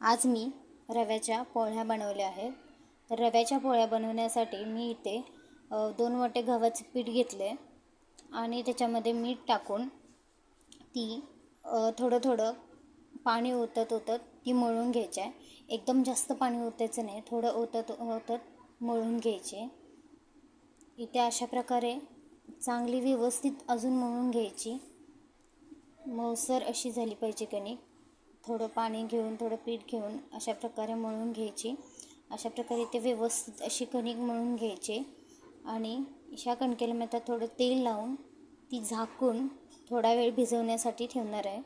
आज मी रव्याच्या पोळ्या बनवल्या आहेत. तर रव्याच्या पोळ्या बनवण्यासाठी मी इथे दोन वाटे गव्हाचे पीठ घेतले आणि त्याच्यामध्ये मीठ टाकून ती थोडं थोडं पाणी ओतत ओतत ती मळून घ्यायची आहे. एकदम जास्त पाणी ओतायचं नाही थोडं ओतत ओतत मळून घ्यायचे इथे अशा प्रकारे चांगली व्यवस्थित अजून मळून घ्यायची. मऊसर अशी झाली पाहिजे कणिक. थोडं पाणी घेऊन थोडं पीठ घेऊन अशा प्रकारे मळून घ्यायची. अशा प्रकारे ते व्यवस्थित अशी कणिक मळून घ्यायची आणि ह्या कणकेला मी आता थोडं तेल लावून ती झाकून थोडा वेळ भिजवण्यासाठी ठेवणार आहे.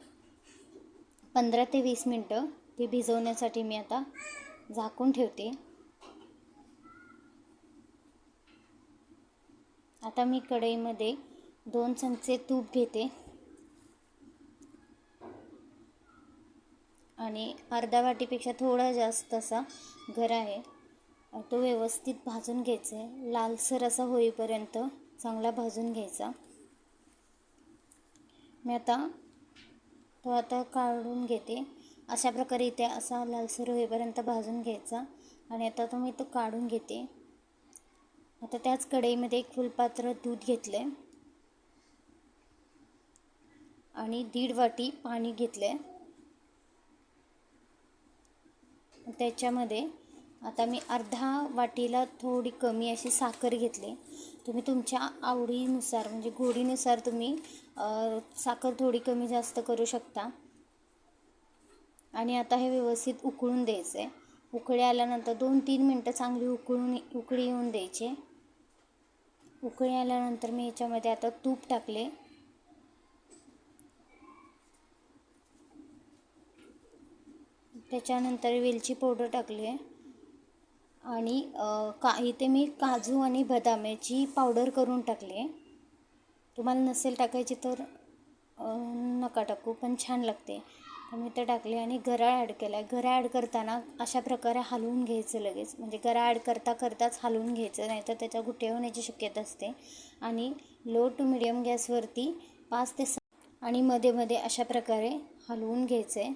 पंधरा ते वीस मिनटं ती भिजवण्यासाठी मी आता झाकून ठेवते. आता मी कढईमध्ये दोन चमचे तूप घेते. आणि अर्धा वाटीपेक्षा थोडा जास्त असा गरा आहे. तो व्यवस्थित भाजून घ्यायचा आहे. लालसर असा होईपर्यंत चांगला भाजून घ्यायचा. मी आता तो आता काढून घेते. अशा प्रकारे इथे असा लालसर होईपर्यंत भाजून घ्यायचा आणि आता तो मी तो काढून घेते. आता त्याच कढईमध्ये एक फुलपात्र दूध घेतलं आहे आणि दीड वाटी पाणी घेतलं आहे त्याच्यामध्ये आता मी अर्धा वाटीला थोडी कमी अशी साखर घेतली. तुम्ही तुमच्या आवडीनुसार म्हणजे गोडीनुसार तुम्ही साखर थोडी कमी जास्त करू शकता. आणि आता हे व्यवस्थित उकळून द्यायचं आहे उकळी आल्यानंतर दोन तीन मिनटं चांगली उकळून उकळी येऊन द्यायचे. उकळी आल्यानंतर मी याच्यामध्ये आता तूप टाकले. त्याच्यानंतर वेलची पावडर टाकली आहे. आणि का इथे मी काजू आणि बदाम याची पावडर करून टाकली आहे. तुम्हाला नसेल टाकायची तर नका टाकू पण छान लागते. तर मी ते टाकले आणि गरा ॲड केला आहे. गरा ॲड करताना अशा प्रकारे हलवून घ्यायचं लगेच. म्हणजे गरा ॲड करता करताच हलवून घ्यायचं नाही तर त्याच्या गुटे होण्याची शक्यता असते. आणि लो टू मिडियम गॅसवरती पाच ते सहा आणि मध्ये मध्ये अशा प्रकारे हलवून घ्यायचं आहे.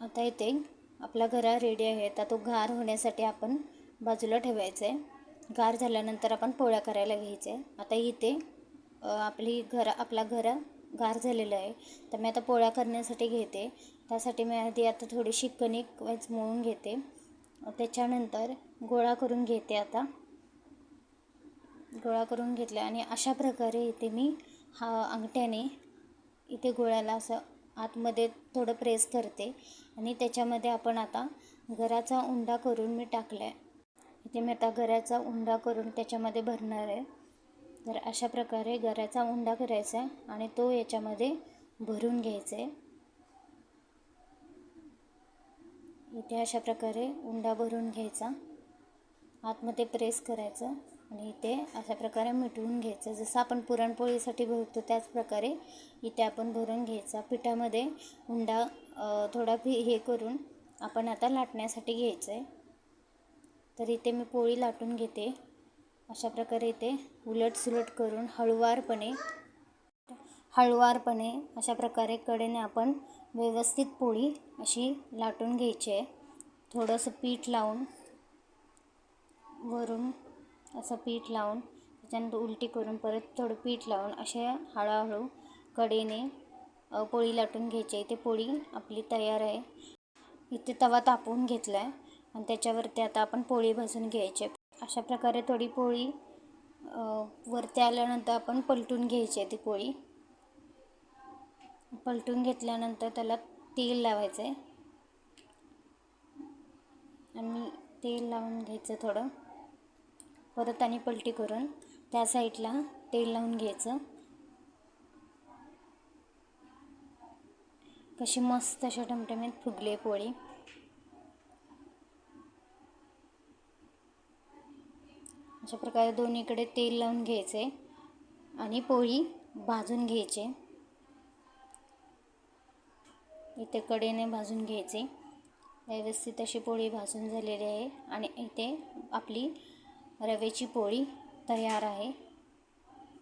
आता इथे आपला घरा रेडी आहे. आता तो गार होण्यासाठी आपण बाजूला ठेवायचं. आहे गार झाल्यानंतर आपण पोळ्या करायला घ्यायचे. आहे आता इथे आपली घरा आपला घरा गार झालेलं आहे. तर मी आता पोळ्या करण्यासाठी घेते. त्यासाठी मी आधी आता थोडीशी कणिक वेज मळून घेते. त्याच्यानंतर गोळा करून घेते आता. गोळा करून घेतला आणि अशा प्रकारे इथे मी हा अंगठ्याने इथे गोळ्याला असं आतमध्ये थोडं प्रेस करते आणि त्याच्यामध्ये आपण आता गराचा उंडा करून मी टाकला आहे इथे मी आता घराचा उंडा करून त्याच्यामध्ये भरणार आहे. तर अशा प्रकारे गऱ्याचा उंडा करायचा आहे आणि तो याच्यामध्ये भरून घ्यायचा आहे. इथे अशा प्रकारे उंडा भरून घ्यायचा. आतमध्ये प्रेस करायचं. आणि इथे अशा प्रकारे मिटवून घ्यायचं. जसं आपण पुरणपोळीसाठी भरतो त्याच प्रकारे इथे आपण भरून घ्यायचा. पिठामध्ये हुंडा थोडा फि हे करून आपण आता लाटण्यासाठी घ्यायचं आहे तर इथे मी पोळी लाटून घेते. अशा प्रकारे इथे उलट सुलट करून हळुवारपणे हळुवारपणे अशा प्रकारे कडेने आपण व्यवस्थित पोळी अशी लाटून घ्यायची आहे. थोडंसं पीठ लावून वरून असं पीठ लावून त्याच्यानंतर उलटी करून परत थोडं पीठ लावून असे हळूहळू कडेने पोळी लाटून घ्यायची आहे. ते पोळी आपली तयार आहे. इथे तवा तापवून घेतला आहे आणि त्याच्यावरती आता आपण पोळी भाजून घ्यायची अशा प्रकारे थोडी पोळी वरती आल्यानंतर आपण पलटून घ्यायची आहे ती पोळी. पलटून घेतल्यानंतर त्याला तेल लावायचं आहे आणि तेल लावून घ्यायचं थोडं. परत आणि पलटी करून त्या साईडला तेल लावून घ्यायचं. कशी मस्त अशा टमटमीत फुगले पोळी. अशा प्रकारे दोन्हीकडे तेल लावून घ्यायचे आणि पोळी भाजून घ्यायचे. इथे कडेने भाजून घ्यायचे. व्यवस्थित अशी पोळी भाजून झालेली आहे आणि इथे आपली रव्याची पोळी तयार आहे.